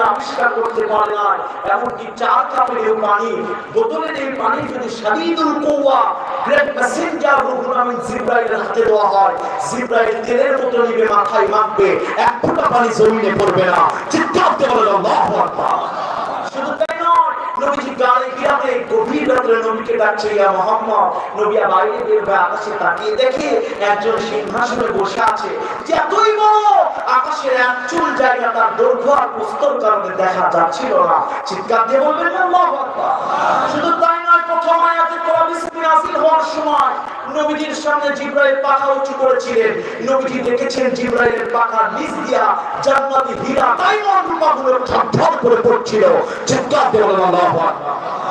আবিষ্কার করতে পারে না এমনকি চা কাপড়ের পানি বোতলে যে পানি যদি শাদীদুল কুওয়া গ্রেট প্যাসেঞ্জার রুহুল আমিন জিব্রাইলের হাতে দেওয়া হয়, জিব্রাইল তেলের মতো নিবে মাথায় মাখবে, এক ফোঁটা পানি জমিনে পড়বে না। চিৎকার বলেন, আল্লাহু আকবার। শুধু তাই নয়, নবীজি গানে গিরামে বলবেন তাই নবীজির সামনে জিব্রাইল পাখা করেছিলেন। নবীজি দেখেছেন জিব্রাইলের পাখার নিচ দিয়া জান্নাতি হীরা ডায়মন্ড রূপাগুলো ঝরঝর করে পড়ছিল। চিৎকার দিয়ে বলেন আল্লাহু আকবার।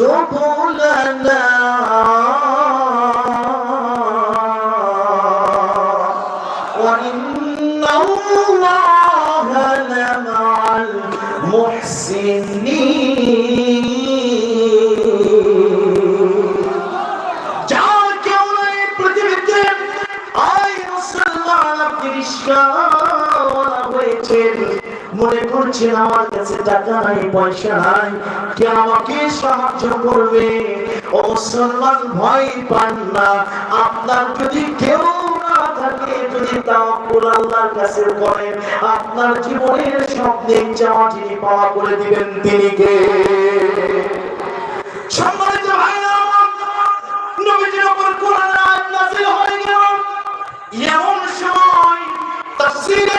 سبلنا. وإن الله لمع المحسنين. মনে করছেন আমার কাছে টাকা নাই, পয়সা নাই। কে আমাকে সাহায্য করবে? ও মুসলমান, ভয় পান না। আপনার যদি কেউ আপনার জীবনের স্বপ্নের চাওয়া যিনি পাওয়া করে দিবেন তিনি কে? সম্মানিত এমন সময় তাফসীরে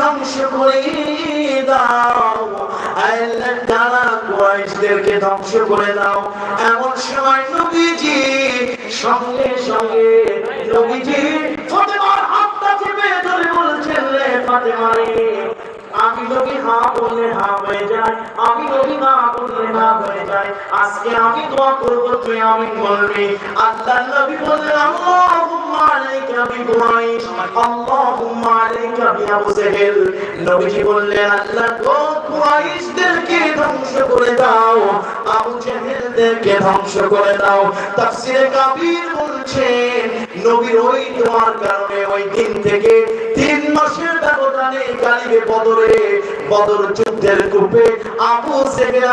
ধ্বংস করে দাও। আল্লাহ তাআলা কুরাইশদেরকে ধ্বংস করে দাও, এমন সময় নবীজি সঙ্গে সঙ্গে নবীজি ফাতেমার হাতটা চেপে ধরে বলছেন, রে ফাতেমা রে আমি নবী হা বললে হা হয়ে যায়, আমি নবী না বললে না হয়ে যায়, আজকে আমি দোয়া করব তুই আমি বলবি। আল্লাহ নবী বললেন, আল্লাহুম্মা আলাইকা আল্লাহুম্মা আলাইকা বিআবু জাহেল নবীজি বললেন, আল্লাহ তো কুরাইশদেরকে ধ্বংস করে দাও, আবু জাহেলদেরকে ধ্বংস করে দাও। তাফসীরে কাবীর বলছেন নবীর ওই দোয়ার কারণে ওই দিন থেকে তিন মাসের ব্যবধানে গালিবে বদরে, বদর যুদ্ধের কূপে। আবু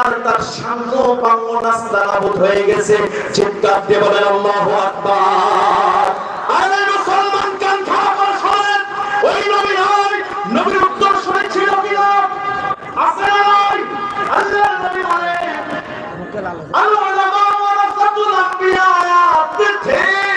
আর তার সাঙ্গ পাঙ্গ নাস্তা নাবুদ হয়ে গেছে। চিৎকার দিয়ে বলেন, আল্লাহু আকবার। আরে মুসলমান, কান করে শোনেন। ওই নবী নয়, নবীর উত্তর শুনেছিল কিনা? আছে না নয় আল্লাহ নবী বলেন আল্লাহ আম্বিয়া পৃথিবীতে আমি নবী না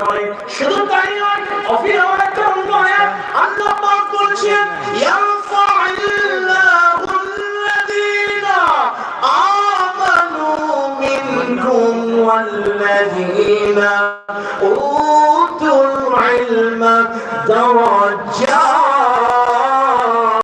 করে শুধু তাই নয় অফির আমার একটা অন্য আয়াত আল্লাহ পাক বলছেন والذين أوتوا العلم درجات